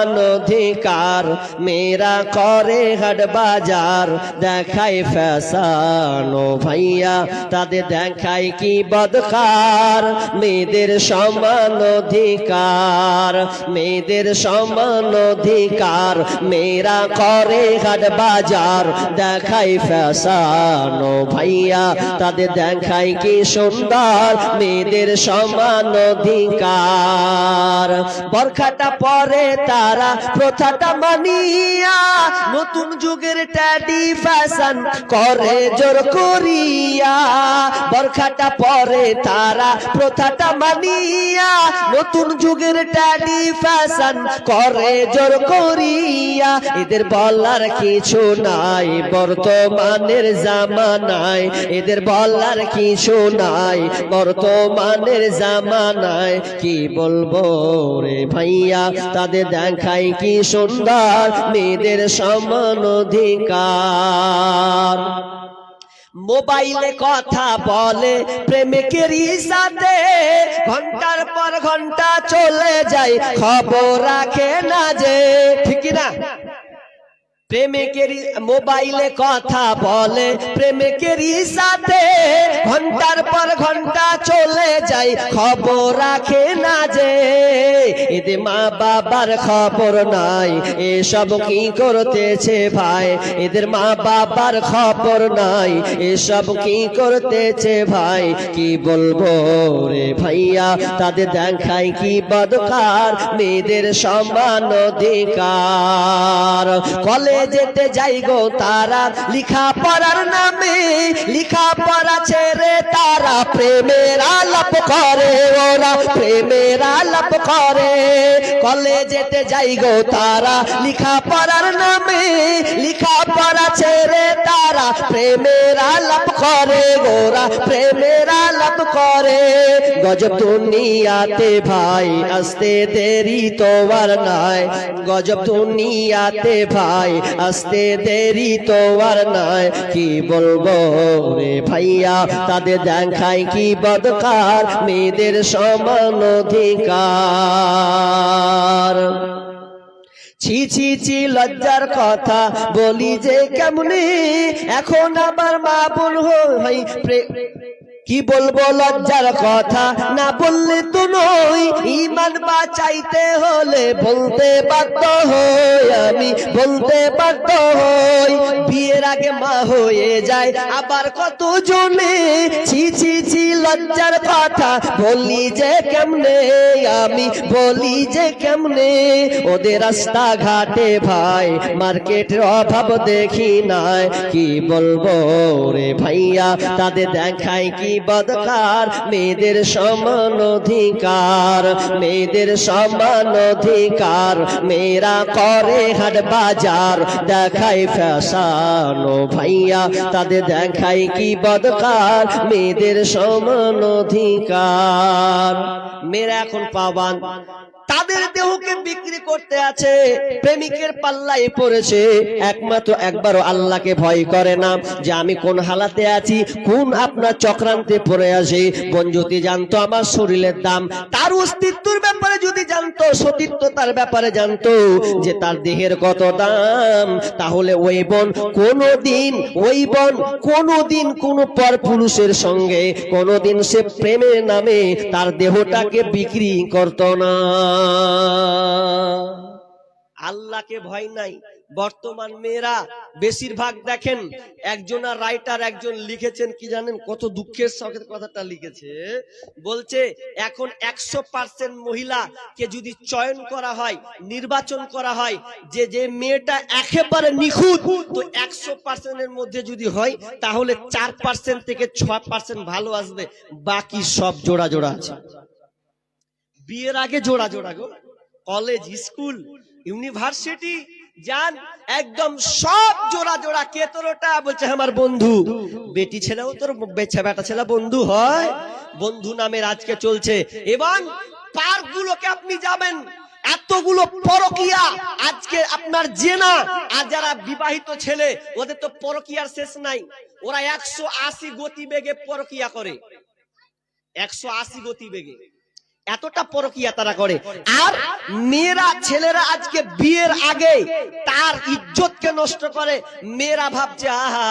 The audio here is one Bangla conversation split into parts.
সমান অধিকার মেয়েরা করে হাট বাজার। দেখায় ফ্যাশন ও ভাইয়া, তাদের দেখায় কি বদকার। মেয়েদের সমান অধিকার, মেয়েদের সমান অধিকার, মেয়েরা করে হাট বাজার। দেখায় ফ্যাশন ও ভাইয়া, তাদের দেখায় কি সুন্দর। মেয়েদের সমান অধিকার। বরখাটা পরে তারা প্রথাটা মানিয়া নতুন যুগের ট্যাডি ফ্যাশন করে জোর করিয়া। বরখাটা পরে তারা প্রথাটা মানিয়া নতুন যুগের ট্যাডি ফ্যাশন করে জোর করিয়া। এদের বলার কিছু নাই বর্তমানের জামানায়। এদের বলার কিছু নাই বর্তমানের জামানায়। কি বলব রে ভাইয়া, তাদের দেখাই কি সুন্দর মেয়েদের সমান অধিকার। মোবাইলে কথা বলে, প্রেমিকের সাথে ঘণ্টার পর ঘণ্টা চলে যায়, খবর রাখে না যে, ঠিক না প্রেমিকেরই মোবাইলে কথা বলে, প্রেমিকেরই সাথে ঘণ্টার পর ঘণ্টা চলে যায় খবর রাখে না যে এদের মা বাবার খবর নাই। এসব কি করতেছে ভাই? এদের মা বাবার খবর নাই। এসব কি করতেছে ভাই? কি বলব রে ভাইয়া, তাদের দেখায় কি বদকার? মেয়েদের সমান অধিকার। কলেজেতে যাই গো তারা। লিখা পড়ার নামে, লিখা পড়া ছেড়ে তারা প্রেমের আলাপ করে ওরা। প্রেমের আলাপ করে কলেজেতে যাই গো তারা। লিখা পড়ার নামে, লিখা পড়া ছেড়ে তারা প্রেমের আলাপ করে গোরা প্রেমের আলাপ করে, গজব দুনিয়াতে ভাই, আসতে দেরি তো নাই। গজব দুনিয়াতে ভাই আসতে দেরি তো আর নাই কি বলব রে ভাইয়া? তাদের দেখায় কি বদকার, মেয়েদের সমান অধিকার? ছি ছি ছি, লজ্জার কথা বলি যে কেমনে? এখন আমার মা বোন হই কি বলব লজ্জার কথা? না বললে তো নই ইমান বাঁচাইতে হলে বলতে বাধ্য হই আমি, বলতে বাধ্য হই। বিয়ের আগে মা হয়ে যায়, আবার কত জনে ছি ছি ছি, লজ্জার কথা। বলি যে কেমনে আমি, বলি যে কেমনে? ওদের রাস্তা ঘাটে ভাই, মার্কেটের অভাব দেখি নাই। কি বলব রে ভাইয়া, তাদের দেখায় কি বদকার মেয়েদের সমান অধিকার, মেয়েদের সমান অধিকার, মেয়েরা করে হাট বাজার, দেখায় ফ্যাশন ও ভাইয়া, তাদের দেখায় কি বদকার মেয়েদের সমান অধিকার। মেয়েরা এখন পাবান তাদের দেহকে বিক্রি করতে আছে, প্রেমিকের পাল্লায় পড়েছে। একমাত্র একবারও আল্লাহকে ভয় করে না যে আমি কোন হালাতে আছি, কোন আপনার চক্রান্তে পড়ে আছে। যদি জানতো আমার শরীরের দাম, তার অস্তিত্বের ব্যাপারে যদি জানতো, সতীত্বতার ব্যাপারে জানতো যে তার দেহের কত দাম, তাহলে ওই বোন কোনোদিন, ওই বোন কোনোদিন কোন পর পুরুষের সঙ্গে, কোনোদিন সে প্রেমের নামে তার দেহটাকে বিক্রি করত না। আল্লাহকে ভয় নাই। বর্তমান মেয়েরা বেশিরভাগ দেখেন, একজন রাইটার একজন লিখেছেন, কি জানেন? কত দুঃখের সঙ্গে কথাটা লিখেছে। বলছে, এখন একশো পার্সেন্ট মহিলাকে যদি চয়ন করা হয়, নির্বাচন করা হয়, যে যে মেয়েটা একেবারে নিখুঁত, তো একশো পার্সেন্টের মধ্যে যদি হয়, তাহলে চার পার্সেন্ট থেকে ছয় পার্সেন্ট ভালো আসবে। বাকি সব জোড়া জোড়া আছে। বিয়ের আগে জোড়া জোড়া গো। কলেজ স্কুল ইউনিভার্সিটি যান, একদম সব জোড়া জোড়া কে বলছে আমার বন্ধু। বেটি ছেলেও তোর বেছা বেটা ছেলে বন্ধু হয়। বন্ধু নামের আজকে চলছে। এবং পার্ক গুলোকে আপনি যাবেন। এতগুলো পরকিয়া আজকে আপনার জেনা। আর যারা বিবাহিত ছেলে, ওদের তো পরকিয়ার শেষ নাই। ওরা একশো আশি গতি বেগে পরকিয়া করে। একশো আশি গতি বেগে এতটা পরকিয়া তারা করে। আর মেয়েরা, ছেলেরা আজকে বিয়ের আগে তার ইজ্জতকে নষ্ট করে। মেয়েরা ভাবছে, আহা,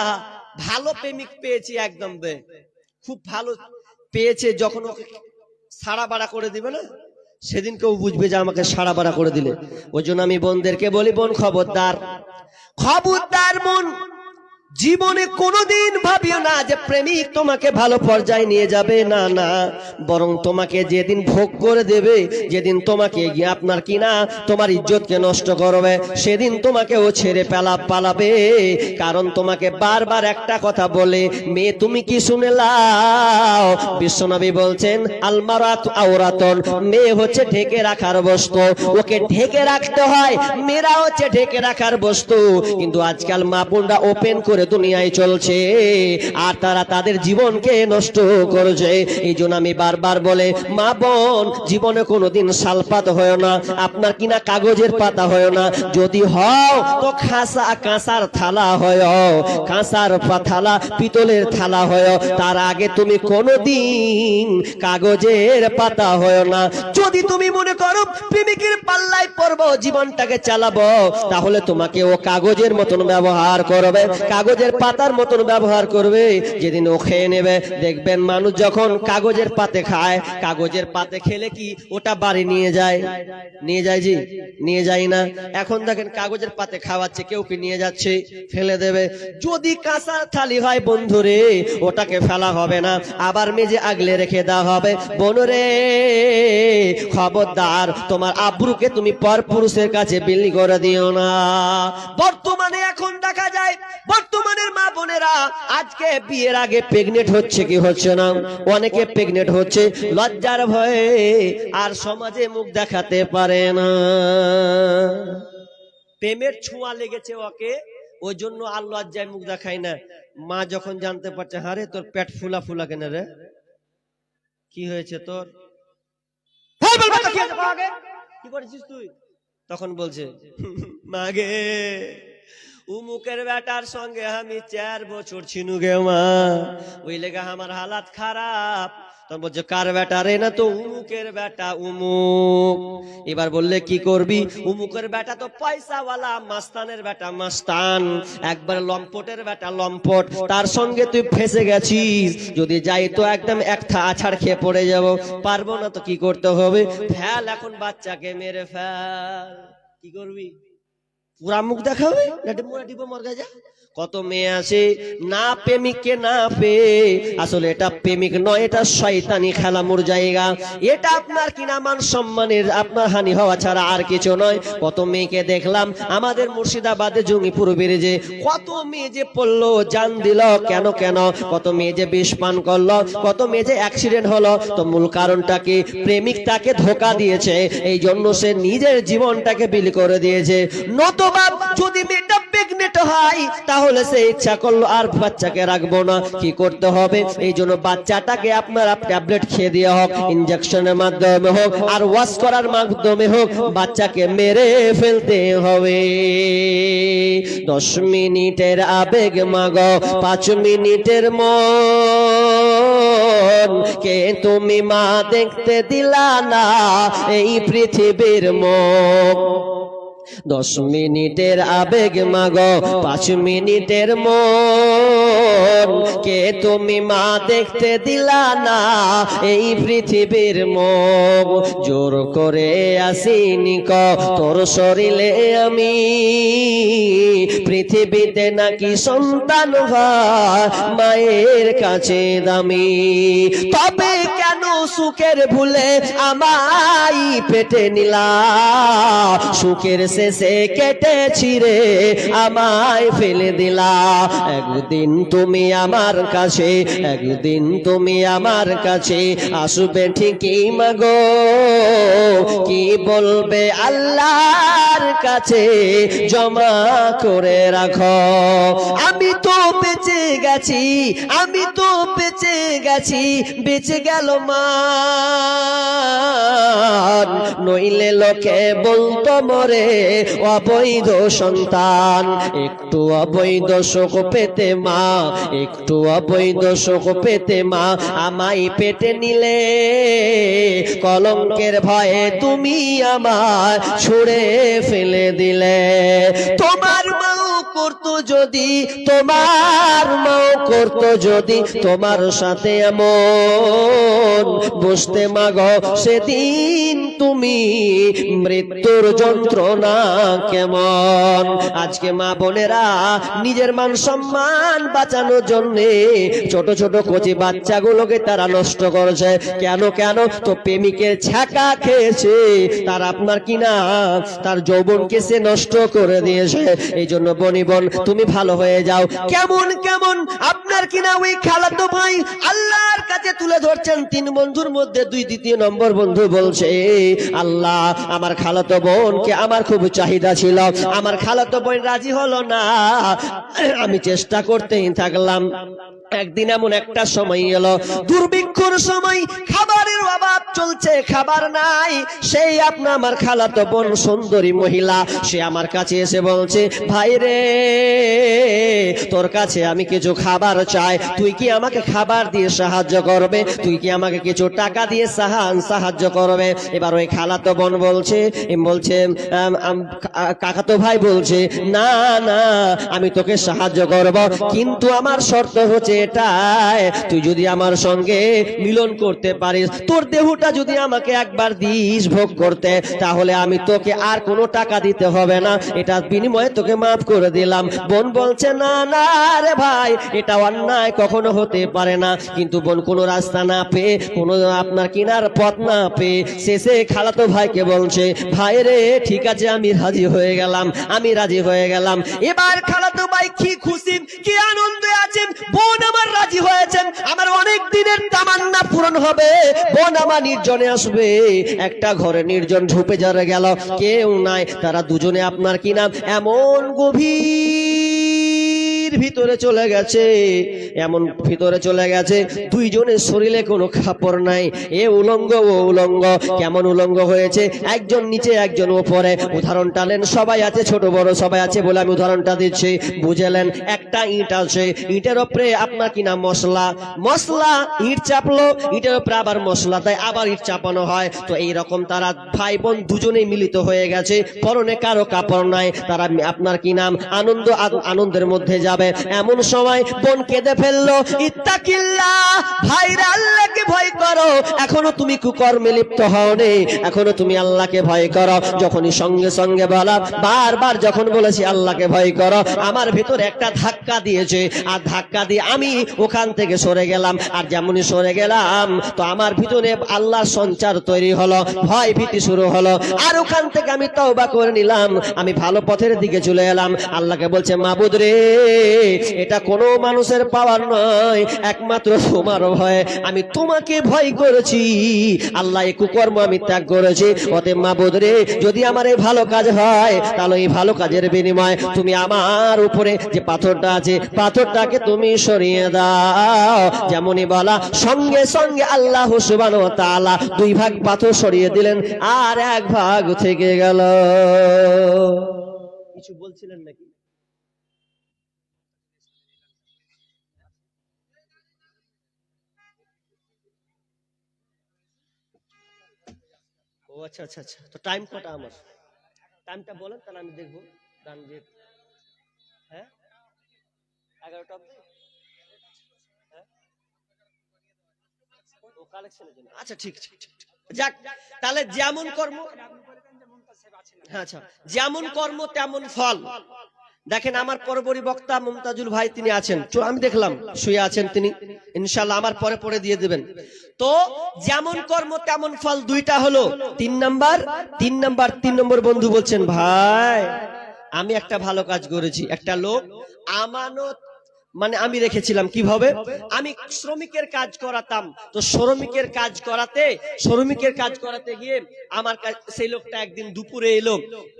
ভালো প্রেমিক পেয়েছি একদম বে। খুব ভালো পেয়েছে, যখন ওকে সাড়া বাড়া করে দিবে না, সেদিন কেউ বুঝবে যে আমাকে সাড়া বাড়া করে দিলে। ওই জন্য আমি বোনদেরকে বলি, বোন খবরদার। খবরদার বোন জীবনে কোনোদিন ভাবিও না যে প্রেমিক তোমাকে ভালো পর্যায়ে নিয়ে যাবে, না না। বরং তোমাকে যেদিন ভোগ করে দেবে, যেদিন তোমাকে গিয়ে আপনার কিনা, তোমার ইজ্জতকে নষ্ট করবে, সেদিন তোমাকে ও ছেড়ে পেলা পালাবে। কারণ তোমাকে বারবার একটা কথা বলে, মেয়ে, তুমি কি শুনে লাও? বিশ্বনবী বলছেন, আলমারাত আওরাতন, মেয়ে হচ্ছে ঢেকে রাখার বস্তু। ওকে ঢেকে রাখতে হয়, মেয়েরা হচ্ছে ঢেকে রাখার বস্তু। কিন্তু আজকাল মা বোনরা ওপেন করে দুনিয়ায় চলছে, আর তারা তাদের জীবনকে নষ্ট করছে। এই জন্য আমি বারবার বলে, মা বোন, জীবনে কোনোদিন সালপাত হয় না, আপনার কিনা কাগজের পাতা হয় না। যদি হও, তো খাসা কাঁসার থালা হয় কাঁসার থালা, পিতলের থালা হয়। তার আগে তুমি কোনোদিন কাগজের পাতা হয় না। যদি তুমি মনে করো, প্রেমিকের পাল্লায় পড়ব, জীবনটাকে চালাবো, তাহলে তোমাকে ও কাগজের মতন ব্যবহার করবে। কাগজের পাতার মতন ব্যবহার করবে। যেদিন ও খেয়ে নেবে, দেখবেন মানুষ যখন কাগজের পাতে খায়, কাগজের পাতে খেলে কি ওটা বাড়ি নিয়ে যায়? নিয়ে যায় জি, নিয়ে যায় না। এখন দেখেন কাগজের পাতে খাওয়াচ্ছে, কেউ কি নিয়ে যাচ্ছে? ফেলে দেবে। যদি কাঁসার থালি হয় বন্ধুরে, ওটাকে ফেলা হবে না। আবার মেজে আগলে রেখে দেওয়া হবে। বনরে খবরদার, তোমার আব্রুকে তুমি পর পুরুষের কাছে বিলি করে দিও না। বর্তমানে এখন দেখা যায় বর্তমানের মা বোনেরা, আজকে বিয়ের আগে প্রেগনেন্ট হচ্ছে কি হচ্ছে না? অনেকে প্রেগনেন্ট হচ্ছে, লজ্জার ভয়ে আর সমাজে মুখ দেখাতে পারে না। প্রেমের ছোঁয়া লেগেছে ওকে, ওই জন্য আর লজ্জায় মুখ দেখায় না। মা যখন জানতে পারছে, হারে তোর পেট ফুলা ফুলা কেন রে? কি হয়েছে তোর? আগে। কি করেছিস তুই? তখন বলছে মাগে উমুকের বেটার সঙ্গে আমি চার বছর ছিনু গে মা। ওই লেগে আমার হালাত খারাপ। তখন বলছে, কার বেটা রে না তো উমুকের বেটা উমুক? এবার বললে, কি করবি? উমুকের বেটা তো পয়সাওয়ালা, মাস্তানের বেটা মাস্তান। একবার লম্পটের বেটা লম্পট। তার সঙ্গে তুই ফেসে গেছিস। যদি যাই তো একদম এক থা আছাড় খেয়ে পড়ে যাব। পারব না তো কি করতে হবে? ফেল, এখন বাচ্চাকে মেরে ফেল। কি করবি? পুরা মুখ দেখাবে না মুড়া টিপে মরগা যা কত মেয়ে আছে? না প্রেমিককে না পেয়ে। আসলে এটা প্রেমিক নয়, এটা শয়তানি খেলামুর জায়গা। এটা আপনার কিনা মান সম্মানের, আপনার হানি হওয়া ছাড়া আর কিছু নয়। কত মেয়েকে দেখলাম, আমাদের মুর্শিদাবাদে জঙ্গিপুর বেড়েছে কত মেয়ে যে পড়ল, জান দিল, কেন কেন? কত মেয়ে যে বিষ পান করল, কত মেয়ে যে অ্যাক্সিডেন্ট হলো। তো মূল কারণটা কি? প্রেমিক তাকে ধোকা দিয়েছে এই জন্য সে নিজের জীবনটাকে বিলি করে দিয়েছে। নতবা যদি মেয়েটা প্রেগনেন্ট হয়, তাহলে সে ইচ্ছা করল আর বাচ্চাকে রাখব না। কি করতে হবে? এই জন্য বাচ্চাটাকে আপনারা ট্যাবলেট খেয়ে দেওয়া হোক ইনজেকশনের মাধ্যমে হোক, আর ওয়াশ করার মাধ্যমে হোক, বাচ্চাকে মেরে ফেলতে হবে। দশ মিনিটের আবেগ মাগ, পাঁচ মিনিটের মন, কে তুমি মা দেখতে দিলা না এই পৃথিবীর মুখ দশ মিনিটের আবেগ মাগ পাঁচ মিনিটের মন। কে তুমি মা দেখতে দিলা না? এই পৃথিবীর মুখ জোর করে আসিনি ক? তোর শরীরে আমি পৃথিবীতে নাকি সন্তান হয়? মায়ের কাছে দামি। তবে কেন সুখের ভুলে আমাই পেটে নিলা? সুখের শেষে কেটে ছিঁড়ে আমায় ফেলে দিলা। একদিন তুমি আমার কাছে, একদিন তুমি আমার কাছে আসবে ঠিকই মাগো। কি বলবে আল্লাহর কাছে? জমা করে রাখো। আমি তো বেঁচে গেছি, আমি তো বেঁচে গেছি, বেঁচে গেল মা। নইলে লোকে বলতো মরে, অবৈধ সন্তান, একটু অবৈধ শোক পেতে মা। একটু অবৈধ শোক পেতে মা আমায় পেটে নিলে। কলঙ্কের ভয়ে তুমি আমার ছুড়ে ফেলে দিলে। তোমার মাও করতো যদি তোমার মাও করতো, যদি তোমার সাথে এমন বসতে মাগ, সেদিন তুমি মৃত্যুর যন্ত্রণা কেমন? আজকে মা বোনেরা নিজের মান সম্মান বাঁচানোর জন্য ছোট ছোট কচি বাচ্চাগুলোকে তারা নষ্ট করেছে। কেন কেন? তো প্রেমিকের ছাকা খেয়েছে, তার আপনার কিনা, তার যৌবনকে সে নষ্ট করে দিয়েছে। এই জন্য বনি বোন তুমি ভালো হয়ে যাও। কেমন কেমন? আপনার কিনা ওই খালাতো ভাই? আল্লাহর কাছে তুলে ধরছেন তিন বন্ধুর মধ্যে দুই দ্বিতীয় নম্বর বন্ধু বলছে, আল্লাহ, আমার খালাতো বোনকে আমার খুব চাহিদা ছিল। আমার খালাতো বোন রাজি হলো না। আমি চেষ্টা করতেই থাকলাম। একদিন এমন একটা সময় এলো। দুর্ভিক্ষর সময় খাবারের অভাব চলছে, খাবার নাই। সেই আপনার আমার খালাতো বোন সুন্দরী মহিলা। সে আমার কাছে এসে বলছে, ভাই রে, তোর কাছে আমি কিছু খাবার চাই। তুই কি আমাকে খাবার দিয়ে সাহায্য করবে? তুই কি আমাকে কিছু টাকা দিয়ে সাহান সাহায্য করবে? এবার ওই খালাতো বোন বলছে বলছে কাকাতো ভাই বলছে, না না, আমি তোকে সাহায্য করব। কিন্তু আমার শর্ত হচ্ছে এটাই, তুই যদি আমার সঙ্গে মিলন করতে পারিস, তোর দেহটা যদি আমাকে একবার দিস ভোগ করতে, তাহলে আমি তোকে আর কোনো টাকা দিতে হবে না। এটা বিনিময়ে তোকে মাফ করে দিলাম। বোন বলছে, না না রে ভাই, এটা অন্যায় কখনো হতে পারে না। কিন্তু বোন, কোনো রাস্তা না পেয়ে, কোনো আপনার কিনার পথ না পেয়ে, শেষে খালাতো ভাইকে বলছে, ভাই রে, ঠিক আছে, আমি রাজি হয়ে গেলাম, আমি রাজি হয়ে গেলাম। এবার খালাতো ভাই কি খুশি, কি আনন্দে আছেন, বোন আমার রাজি হয়েছেন, আমার অনেক দিনের তামান্না পূরণ হবে। বোন আমার নির্জনে আসবে, একটা ঘরে নির্জন ঝুপে যারা গেল, কেউ নাই, তারা দুজনে আপনার কি নাম? এমন গভীর ভিতরে চলে গেছে। এমন ভিতরে চলে গেছে, দুইজনের শরীরে কোনো কাপড় নাই। এ উলঙ্গ, ও উলঙ্গ। কেমন উলঙ্গ হয়েছে? একজন নিচে, একজন উপরে উদাহরণ টালেন সবাই আছে, ছোট, বড় সবাই আছে বলে আমি উদাহরণটা দিচ্ছি। বুঝেলেন? একটা ইট আছে, ইটের উপরে আপনার কি নাম? মশলা। মশলা, ইট চাপলো, ইটের উপরে আবার মশলা, তাই আবার ইট চাপানো হয়। তো এই রকম তারা ভাই বোন দুজনেই মিলিত হয়ে গেছে। পরনে কারও কাপড় নাই, তারা আপনার কি নাম? আনন্দ, আনন্দের মধ্যে যাবে। এমন সময় বোন কেঁদে ফেলল ইত্তাকিল্লা ভাইরা আল্লাহকে ভয় করো। এখনও তুমি কুকর্মে লিপ্ত হও নে এখনও তুমি আল্লাহকে ভয় করো। যখনই সঙ্গে সঙ্গে বলা, বারবার যখন বলেছি আল্লাহকে ভয় করো, আমার ভিতরে একটা ধাক্কা দিয়েছে। আর ধাক্কা দিয়ে আমি ওখান থেকে সরে গেলাম। আর যেমনই সরে গেলাম, তো আমার ভিতরে আল্লাহর সঞ্চার তৈরি হলো, ভয় ভীতি শুরু হলো। আর ওখান থেকে আমি তওবা করে নিলাম। আমি ভালো পথের দিকে চলে এলাম। আল্লাহকে বলছে, মাবুদ রে এটা কোনো মানুষের পাওয়ার নয়, একমাত্র তোমার ভয়। আমি তোমাকে ভয় করেছি। আল্লাহ এই কুকর্ম আমি ত্যাগ করেছি। অতএব মাবুদ রে, যদি আমার এই ভালো কাজ হয়, তাহলে এই ভালো কাজের বিনিময় তুমি আমার উপরে যে পাথরটা আছে, পাথরটাকে তুমি সরিয়ে দাও। যেমনই বলা, সঙ্গে সঙ্গে আল্লাহ সুবান তাআলা দুই ভাগ পাথর সরিয়ে দিলেন, আর এক ভাগ থেকে গেল। কিছু বলছিলেন নাকি? আচ্ছা আচ্ছা আচ্ছা। তো টাইম কটা আমার? টাইমটা বলেন তাহলে আমি দেখব। গান যে হ্যাঁ? এগারোটা অব্দি হ্যাঁ? আচ্ছা ঠিক ঠিক ঠিক ঠিক। যাক তাহলে যেমন কর্ম হ্যাঁ আচ্ছা। যেমন কর্ম তেমন ফল। দেখেন আমার পরবরী বক্তা মুমতাজুল ভাই তিনি আছেন। আমি দেখলাম, শুয়ে আছেন তিনি। ইনশাল্লাহ আমার পরে পরে দিয়ে দেবেন। তো যেমন কর্ম তেমন ফল দুইটা হলো, তিন নাম্বার তিন নাম্বার, তিন নম্বর বন্ধু বলছেন, ভাই, আমি একটা ভালো কাজ করেছি। একটা লোক আমানত মানে আমি রেখেছিলাম কীভাবে? আমি শ্রমিকের কাজ করাতাম। তো শ্রমিকের কাজ করাতে, শ্রমিকের কাজ করাতে গিয়ে আমার সেই লোকটা একদিন দুপুরে এলো।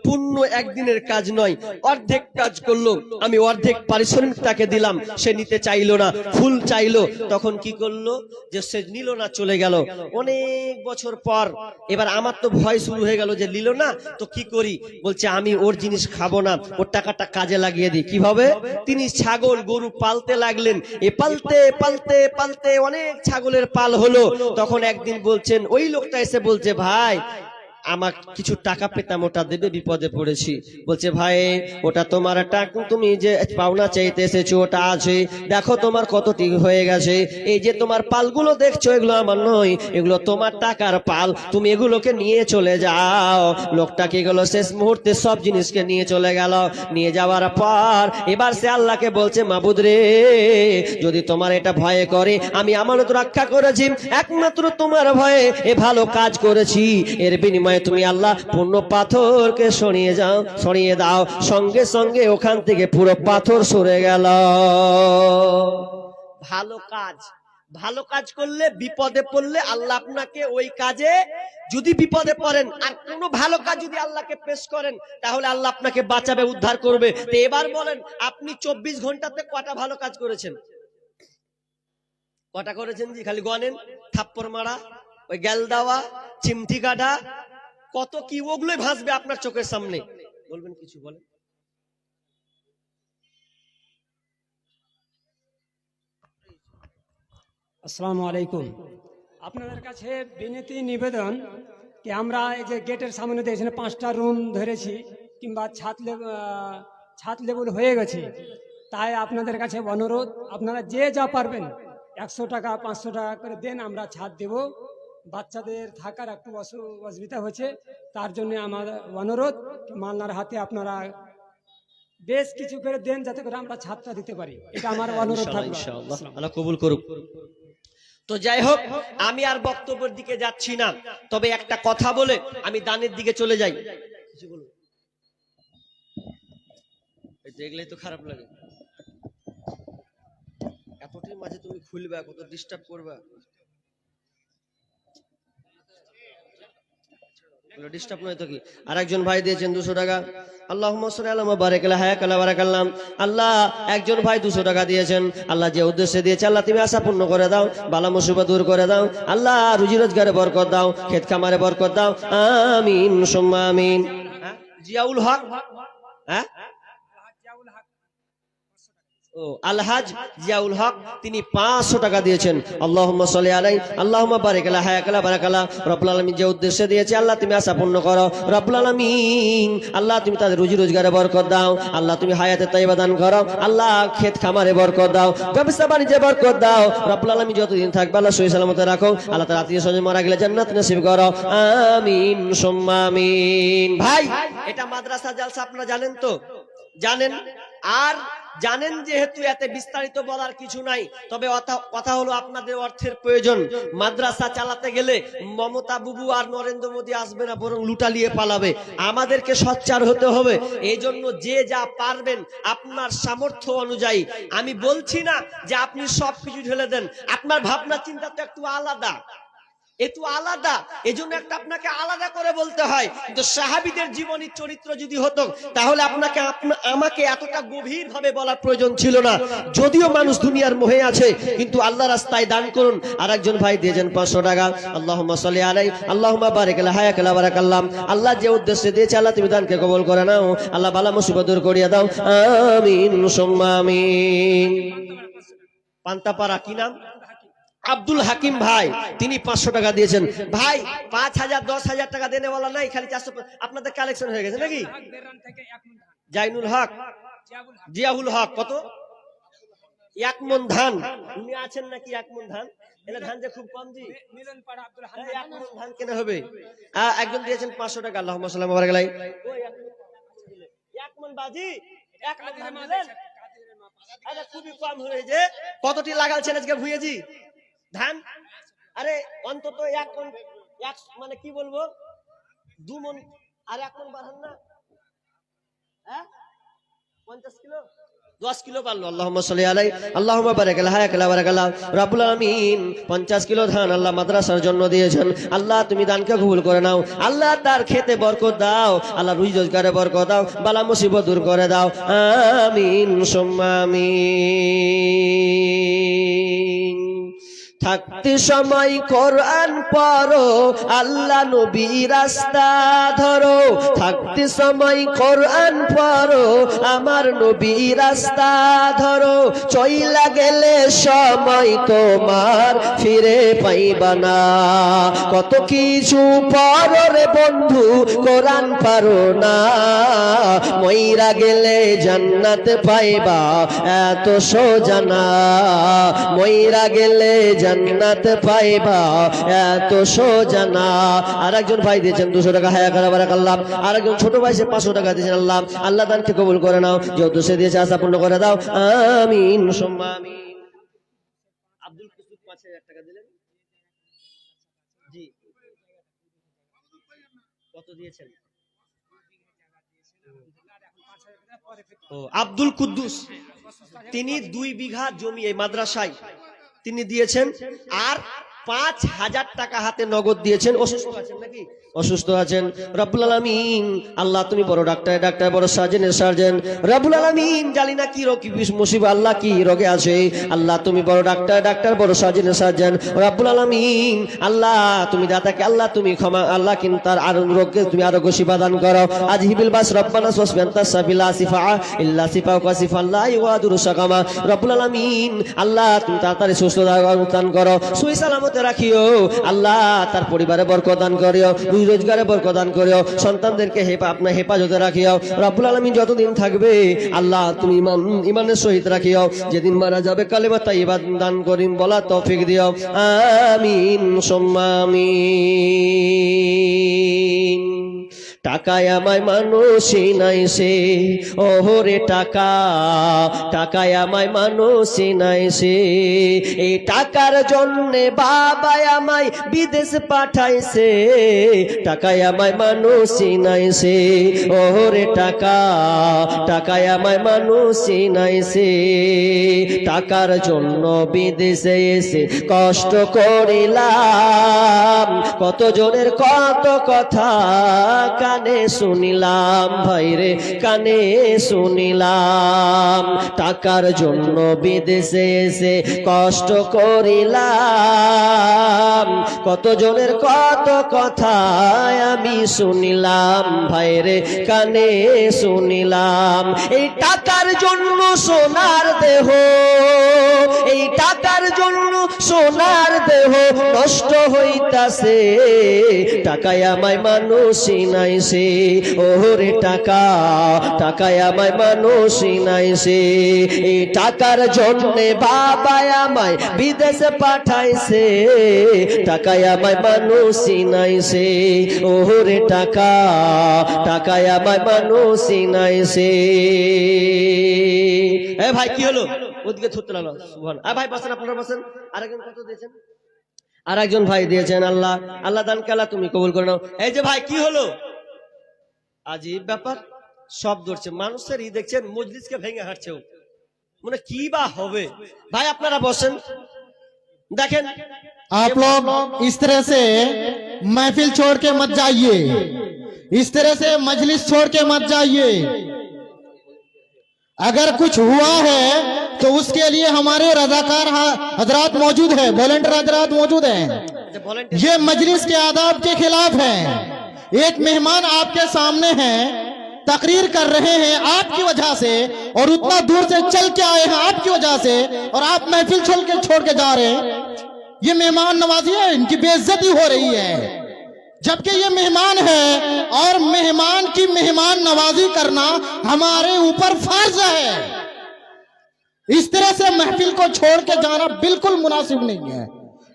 পূর্ণ একদিনের কাজ নয়, অর্ধেক কাজ করল। আমি অর্ধেক পারিশ্রমিক তাকে দিলাম, সে নিতে চাইলো না, ফুল চাইলো। তখন কি করল যে সে নিল না, চলে গেল। অনেক বছর পর, এবার আমার তো ভয় শুরু হয়ে গেল যে নিল না, তো কি করি? বলছে, আমি ওর জিনিস খাব না, ওর টাকাটা কাজে লাগিয়ে দিই। কীভাবে? তিনি ছাগল, গরু পালতে লাগলেন। এ পালতে পালতে পালতে অনেক ছাগলের পাল হলো। তখন একদিন বলছেন, ওই লোকটা এসে বলছে, ভাই আমার কিছু টাকা পেতাম, ওটা দেবে বিপদে পড়েছি। বলছে, ভাই, ওটা তোমার টাকা তুমি যে পাওনা চাইতে এসেছ ওটা আছে। দেখো তোমার কতটি হয়ে গেছে। এই যে তোমার পালগুলো দেখছ, এগুলো আমার নয়। এগুলো তোমার টাকার পাল। তুমি এগুলোকে নিয়ে চলে যাও। লোকটাকে গেলো শেষ মুহূর্তে সব জিনিসকে নিয়ে চলে গেল। নিয়ে যাওয়ার পর এবার সে আল্লাহকে বলছে, মাবুদ রে, যদি তোমার এটা ভয়ে করে, আমি আমানত রক্ষা করেছি। একমাত্র তোমার ভয়ে এ ভালো কাজ করেছি। এর বিনিময়ে তুমি আল্লাহ পূর্ণ পাথরকে সরিয়ে যাও, সরিয়ে দাও। সঙ্গে সঙ্গে ওখান থেকে পুরো পাথর সরে গেল। ভালো কাজ। ভালো কাজ করলে, বিপদে পড়লে আল্লাহ আপনাকে ওই কাজে যদি বিপদে পড়েন, আর কোনো ভালো কাজ যদি আল্লাহকে পেশ করেন, তাহলে আল্লাহ আপনাকে বাঁচাবে, উদ্ধার করবে। এবার বলেন, আপনি চব্বিশ ঘন্টাতে কটা ভালো কাজ করেছেন? কটা করেছেন জি? খালি গনেন থাপ্পর মারা, ওই গ্যাল দেওয়া, চিমটি কাটা কত কি ওগুলোই ভাসবে আপনার চোখের সামনে। বলবেন কিছু, বলেন। আসসালামু আলাইকুম। আপনাদের কাছে বিনতি নিবেদন কি আমরা এই যে গেটের সামনে দিয়ে পাঁচটা রুম ধরেছি কিংবা ছাদ ছাদ লেবুল হয়ে গেছে। তাই আপনাদের কাছে অনুরোধ, আপনারা যে যা পারবেন, একশো টাকা, পাঁচশো টাকা করে দেন, আমরা ছাদ দেব। বাচ্চাদের থাকার একটু অসুবিধা হচ্ছে তার জন্য আমার অনুরোধ মালনার হাতে আপনারা বেশ কিছু করে দেন যাতে করে আমরা ছাদটা দিতে পারি। এটা আমার অনুরোধ ইনশাআল্লাহ। আল্লাহ কবুল করুক। তো যাই হোক আমি আর বক্তব্যের দিকে যাচ্ছি না। তবে একটা কথা বলে আমি দানের দিকে চলে যাই। দেখলেই তো খারাপ লাগে। এতটির মাঝে তুমি খুলবা কত ডিস্টার্ব করবা। ডিস্টার্ব নয় তো কি আর একজন ভাই দিয়েছেন দুশো টাকা। আল্লাহ আল্লাহ একজন ভাই দুশো টাকা দিয়েছেন। আল্লাহ যে উদ্দেশ্যে দিয়েছে, আল্লাহ তুমি আশা করে দাও, বালা মুসিবত দূর করে দাও। আল্লাহ রুজি রোজগারে বরকত দাও খেত খামারে বরকত দাও। আমিন, সুম্মা আমিন। হ্যাঁ? জিয়াউল হক। হ্যাঁ? আলহাজ জিয়াউল হক, তিনি পাঁচশো টাকা দিয়েছেন। আল্লাহ সাল্লি আলাই আল্লাহ বারেক আলা হায়াক আলা বারাক আলা। রব্বুল আলামিন যে উদ্দেশ্যে দিয়েছে, আল্লাহ তুমি আশা পূর্ণ করো। রব্বুল আলামিন, আল্লাহ তুমি তাদের রুজি রোজগারে বরকত দাও। আল্লাহ তুমি হায়াতে তাইবা দান করো। আল্লাহ ক্ষেত খামারে বরকত দাও। ব্যবসা বাণিজ্যে বরকত দাও। রব্বুল আলামিন যতদিন থাকবে, আল্লাহ সহি সালামতে রাখো আল্লাহ তার আত্মীয় স্বজন মারা গেলে জান্নাত নসিব করো। আমিন, সুম্মা আমিন। ভাই, এটা মাদ্রাসা জালসা, আপনারা জানেন তো? জানেন? আর জানেন যেহেতু এতে বিস্তারিত বলার কিছু নাই, তবে কথা হলো আপনাদের অর্থের প্রয়োজন। মাদ্রাসা চালাতে গেলে মমতা বুবু আর নরেন্দ্র মোদী আসবে না, বরং লুটালিয়ে পালাবে। আমাদেরকে সচ্চার হতে হবে। এই জন্য যে যা পারবেন আপনার সামর্থ্য অনুযায়ী। আমি বলছি না যে আপনি সব কিছু ঢেলে দেন। আপনার ভাবনা চিন্তা তো একটু আলাদা। একটু আলাদা, এজন্য একটা আপনাকে আলাদা করে বলতে হয়। কিন্তু সাহাবিদের জীবনী চরিত্র যদি হতো, তাহলে আপনাকে আমাকে এতটা গভীর ভাবে বলার প্রয়োজন ছিল না। যদিও মানুষ দুনিয়ার মোহে আছে, কিন্তু আল্লাহ রাস্তায় দান করুন। আর একজন ভাই দিয়েছেন পাঁচশো টাকা। আল্লাহ সাল্লি আলাই আল্লাহ বারেক হায়াক বারাক আল্লাহ আল্লাহ যে উদ্দেশ্যে দিয়েছে, আল্লাহ তুমি দানকে কবল করে নাও। আল্লাহ বালা মুসিবত দূর করিয়া দাও। আমিন, সুম্মা আমিন। পান্তাপাড়া কি নাম? আব্দুল হাকিম ভাই, তিনি পাঁচশো টাকা দিয়েছেন। ভাই, পাঁচ হাজার, দশ হাজার টাকা দেনেওয়ালা নাই, খালি চারশো আপনাদের কালেকশন হয়ে গেছে নাকি? জাইনুল হক, জিয়াউল হক, কত? এক মন ধান। উনি আছেন নাকি এক মন ধান ধান যে খুব কম ধান হবে? একজন দিয়েছেন পাঁচশো টাকা। কতটি লাগালছেন আজকে ভুয়েছি ধান? আরে, অন্তত এক এক মানে কি বলব? দু মন আর এক মন বাড়ান না। হ্যাঁ? পঞ্চাশ কিলো? দশ কিলো পারল আল্লাহ আলাই। আল্লাহ বারেক বারেক রাবুল আমিন পঞ্চাশ কিলো ধান আল্লাহ মাদ্রাসার জন্য দিয়েছেন। আল্লাহ, তুমি দানকে কবুল করে নাও। আল্লাহ, তার খেতে বরকত দাও। আল্লাহ, রুজি রোজগারে বরকত দাও। বালা মুসিবত দূর করে দাও। আমিন, সুম্মা আমিন। থাকতে সময় কোরআন পড়ো, আল্লাহ নবী রাস্তা ধরো। থাকতে সময় কোরআন পড়ো, আমার নবী রাস্তা ধরো। চইলা গেলে সময় তোমার ফিরে পাইবা না। কত কিছু পড়ো রে বন্ধু, কোরআন পারো না। মইরা গেলে জান্নাত পাইবা, এত সোজানা মইরা গেলে জান্নাত পাইবা। এত সোজানা আর একজন ভাই দিয়েছেন দুশো টাকা। হায়া করা বারাক আল্লাহ আর একজন ছোট ভাই, সে পাঁচশো টাকা দিয়েছেন। আল্লাহ আল্লাহ দানকে কবুল করে নাও। যেহেতু সে দিয়েছে, আশা পূর্ণ করে দাও। আমিন। আমিন। আব্দুল কুসুদ পাঁচ হাজার টাকা দিলেন? জি। কত দিয়েছেন? আব্দুল কুদ্দুস। তিনি দুই বিঘা জমি এই মাদ্রাসায় তিনি দিয়েছেন। আর পাঁচ হাজার টাকা হাতে নগদ দিয়েছেন। অসুস্থ আছেন নাকি? অসুস্থ আছেন। রব্বুল আলমিন, আল্লাহ তুমি বড় ডাক্তার ডাক্তার বড় সার্জেনের সার্জেন। রব্বুল আলমিন, জানি না কি রোগ মুসিব আল্লাহ কি রোগে আছে। আল্লাহ তুমি বড় ডাক্তার ডাক্তার বড় সার্জেনের সার্জেন। রব্বুল আলমিন, আল্লাহ তুমি দাতাকে আল্লাহ তুমি ক্ষমা, আল্লাহ কিন্তু তার আর রোগকে তুমি আরোগ্য শিবা দান করো। আজ হিবিল বাস রব্বানা সসবেন্তা সাবিলা সিফা, ইল্লা সিফা ওয়া সিফা আল্লাহ ইওয়াদুর সাকামা রব্বুল আলামিন, আল্লাহ তুমি তাড়াতাড়ি সুস্থ দান করো। সুই সালামতে রাখিও, আল্লাহ তার পরিবারে বরকত দান করিও। দুই রোজগারে বরকদান করিও, সন্তানদেরকে হেপা আপনার হেফাজতে রাখিও। রাবুল আলমী যতদিন থাকবে, আল্লাহ তুমি ইমান ইমানের সহিত রাখিও। যেদিন মারা যাবে, কালেমা তাইবাদ দান করিম বলা তৌফিক দিও। আমিন, সুম্মা আমিন। টাকায় আমায় মানুষই নাই সে। ওহরে টাকা, টাকায় আমায় মানুষই নাই সে। এই টাকার জন্যে বাবা আমায় বিদেশ পাঠাইছে। টাকায় আমায় মানুষই নাই সে। ওহরে টাকা, টাকায় আমায় মানুষই নাই সে। টাকার জন্য বিদেশে এসে কষ্ট করিলাম। কত জনের কত কথা কানে শুনিলাম, ভাইরে কানে শুনিলাম। টাকার জন্য বিদেশে এসে কষ্ট করিলাম। কত জনের কত কথা আমি শুনিলাম, ভাইরে কানে শুনিলাম। এই টাকার জন্য সোনার দেহ, এই টাকার জন্য সোনার দেহ নষ্ট হইতাছে, টাকায় আমায় মানুষই নাই সে। ওরে টাকা, টাকায় আমায় মানুষই নাই সে। এই টাকার জন্যে বাবা আমায় বিদেশে পাঠাইছে, টাকায় আমায় মানুষই নাই সে। ওরে টাকা, টাকায় আমায় মানুষই নাই সে। এ ভাই, কি হলো? ওদিকে থুততে লাগলো সুবহান আ ভাই বসেন আপনারা বসেন আরেকজন কত দিয়েছেন আর একজন ভাই দিয়েছেন আল্লাহ আল্লাহ দান কালা তুমি কবুল করে নাও এই যে ভাই কি হলো আজীব ব্যাপার সব ধরছে মানুষের ই দেখছেন মজলিসকে ভেঙে হাঁটছে ও। মানে কি বা হবে ভাই আপনারা বসেন দেখেন आप लोग इस तरह से महफिल छोड़ के मत जाइए इस तरह से मजलिस छोड़ के मत जाइए अगर कुछ हुआ है تو اس کے لیے ہمارے رضاکار حضرات موجود ہیں بولنٹر حضرات موجود ہیں۔ یہ مجلس کے آداب کے خلاف ہیں۔ ایک مہمان آپ کے سامنے ہیں، تقریر کر رہے ہیں آپ کی وجہ سے اور اتنا دور سے چل کے آئے ہیں آپ کی وجہ سے اور آپ محفل چھوڑ کے چھوڑ کے جا رہے ہیں۔ یہ مہمان نوازی ہے ان کی بے عزتی ہو رہی ہے۔ جبکہ یہ مہمان ہے اور مہمان کی مہمان نوازی کرنا ہمارے اوپر فرض ہے۔ اس طرح سے محفل کو چھوڑ کے جانا بالکل مناسب نہیں ہے۔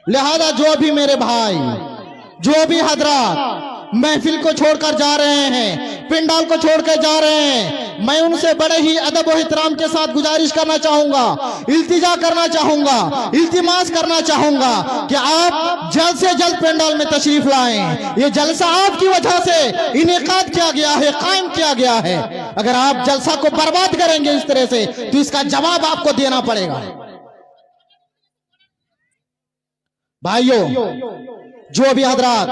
لہذا جو بھی میرے بھائی، جو بھی حضرات محفل کو چھوڑ کر جا رہے ہیں، پنڈال کو چھوڑ کر جا رہے ہیں۔ میں ان سے بڑے ہی ادب و احترام کے ساتھ گزارش کرنا چاہوں گا، التجا کرنا چاہوں گا، التماس کرنا چاہوں گا کہ آپ جلد سے جلد پنڈال میں تشریف لائیں۔ یہ جلسہ آپ کی وجہ سے انعقاد کیا گیا ہے، قائم کیا گیا ہے۔ اگر آپ جلسہ کو برباد کریں گے اس طرح سے، تو اس کا جواب آپ کو دینا پڑے گا۔ بھائیو، جو بھی حضرات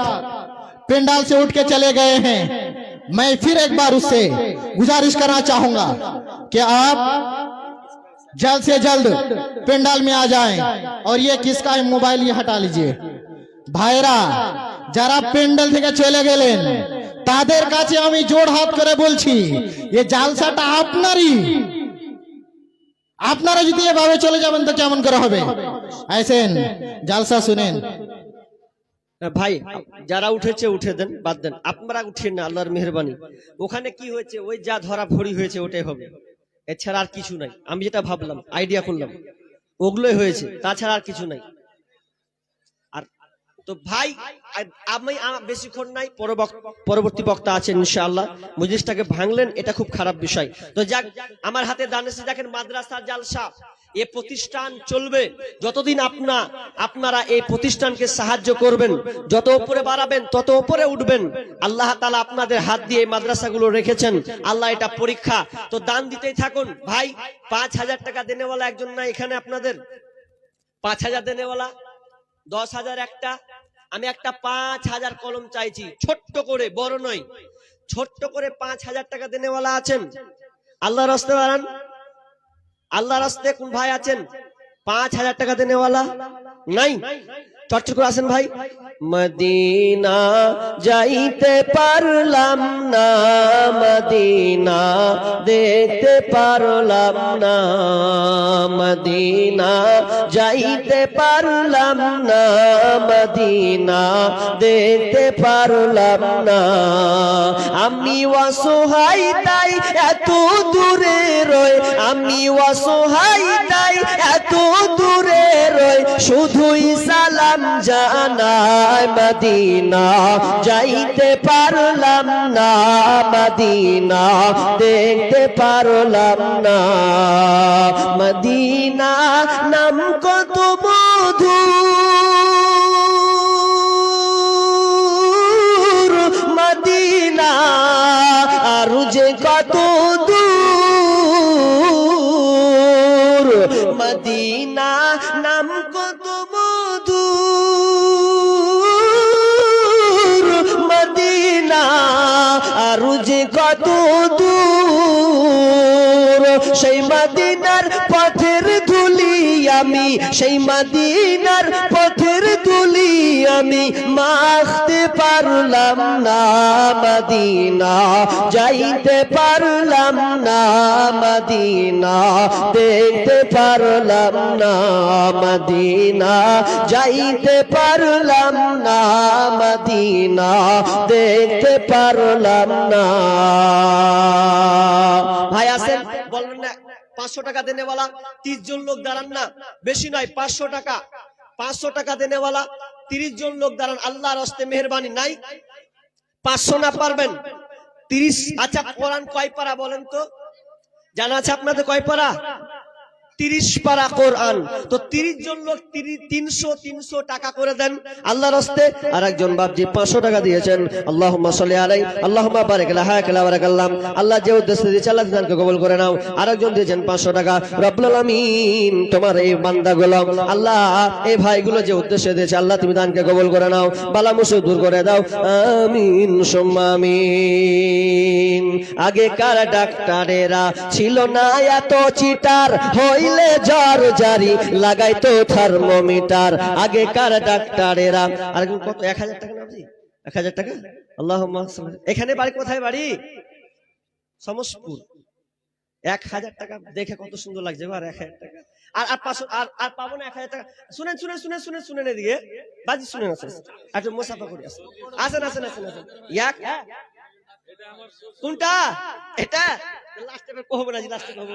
پنڈال سے اٹھ کے چلے گئے ہیں۔ میں پھر ایک بار اس سے گزارش کرنا چاہوں گا کہ آپ جلد سے جلد پنڈال میں آ جائیں اور یہ کس کا موبائل یہ ہٹا لیجیے۔ ভাইরা যারা প্যান্ডেল থেকে চলে গেলেন তাদের কাছে আমি জোর হাত ری۔ বলছি এ জালসাটা আপনারই আপনারা যদি এভাবে চলে যাবেন کرو ہوئے۔ ایسے হবে جال سا سنیں۔ ভাই, যারা উঠেছে, উঠে দেন, বাদ দেন। আপনারা উঠেন না আল্লাহর মেহরবানি। ওখানে কি হয়েছে? ওই যা ধরা ভরি হয়েছে, ওটাই হবে। এছাড়া আর কিছু নাই। আমি যেটা ভাবলাম আইডিয়া করলাম ওগুলোই হয়েছে, তাছাড়া আর কিছু নাই। আর তো ভাই আমি বেশিক্ষণ নাই পরবর্তী বক্তা আছেন, ইনশাআল্লাহ। মজলিসটাকে ভাঙলেন, এটা খুব খারাপ বিষয়। তো যাক, আমার হাতে দানেসে দেখেন মাদ্রাসার জালসা। এ প্রতিষ্ঠান চলবে যতদিন আপনা, আপনারা এই প্রতিষ্ঠানকে সাহায্য করবেন, যত উপরে বাড়াবেন, তত উপরে উঠবেন। আল্লাহ তালা আপনাদের হাত দিয়ে এই মাদ্রাসাগুলো রেখেছেন। আল্লাহ এটা পরীক্ষা। তো দান দিতেই থাকুন। ভাই, পাঁচ হাজার টাকা দেনেওয়ালা একজন না এখানে আপনাদের? পাঁচ হাজার দেনেওয়ালা? দশ হাজার একটা? আমি একটা পাঁচ হাজার কলম চাইছি। ছোট্ট করে, বড় নয়। ছোট্ট করে পাঁচ হাজার টাকা দেনেওয়ালা আছেন। আল্লাহ রাস্তে দাঁড়ান আল্লাহ রাস্তায় কোন ভাই আছেন? পাঁচ হাজার টাকা দেনেওয়ালা? নাই। চটচট করে আসেন ভাই। মদিনা যাইতে পারলাম না, মদিনা দেখতে পারলাম না, মদিনা যাইতে পারলাম না, মদিনা দেখতে পারলাম না। আমি অসহায় তাই এত দূরে রয় আমি অসহায় তাই এত দূরে রয় শুধুই সালাম জানায় মদিনা, যাইতে পারলাম না মদিনা, দেখতে পারলাম না মদিনা, নাম কত মধু মদিনা, আর যে কত দূর, মদিনা, নাম কত দূর সেই মাদিনার পথের ধুলি আমি সেই মাদিনার ধুলি আমি মাখতে পারলাম না মদিনা, যাইতে পারলাম না মদিনা, দেখতে পারলাম না মদিনা, যাইতে পারলাম না মদিনা, দেখতে পারলাম না। ভাই আসেন, বলবেন না, পাঁচশো টাকা দেনেওয়ালা তিরিশ জন লোক দাঁড়ান না, বেশি নয়, পাঁচশো টাকা পাঁচশো টাকা দেনেওয়ালা তিরিশ জন লোক দাঁড়ান, আল্লাহর হস্তে মেহরবানি নাই। পাঁচশো না পারবেন? তিরিশ আচ্ছা কোরআন কয় পারা বলেন তো? জানা আছে আপনাদের কয় পারা? তিরিশ পারা কোরআন। তো তিরিশ জন লোক তিনশো তিনশো টাকা করে দেন আল্লাহর হস্তে আর একজন বাপজি পাঁচশো টাকা দিয়েছেন। আল্লাহ সাল্লি আলাই আল্লাহ লাহায়াকাল্লাহ আল্লাহ। যে উদ্দেশ্যে দিয়েছে, আল্লাহ দানকে কবুল করে নাও। আরেকজন দিয়েছেন পাঁচশো টাকা। আলামিন, তোমার এই বান্দা গুলো আল্লাহ এই ভাইগুলো যে উদ্দেশ্যে দিয়েছে, আল্লাহ তুমি দানকে কবুল করে নাও। বালা মুসু দূর করে দাও। আমিন, সুম্মা আমিন। আগেকার ডাক্তারেরা ছিল না এত চিটার হইলে জ্বর জারি, লাগাইতো থার্মোমিটার। আগেকার ডাক্তারেরা? আর কত? এক হাজার টাকা নাবজি এক হাজার টাকা? আল্লাহ এখানে বাড়ি, কোথায় বাড়ি? সমসপুর এক হাজার টাকা দেখে কত সুন্দর লাগছে আর এক হাজার টাকা। আর আর পাঁচশো, আর আর পাবো না এক হাজার টাকা। শুনেন শুনেন শুনেন শুনেন শুনেন এদিকে। বাজি শুনেন আসেন একটু মোসাফা করি আসেন আসেন আসেন আসেন আসেন। এক কোনটা? এটা? লাস্টে কহবো না, লাস্টে কহবো।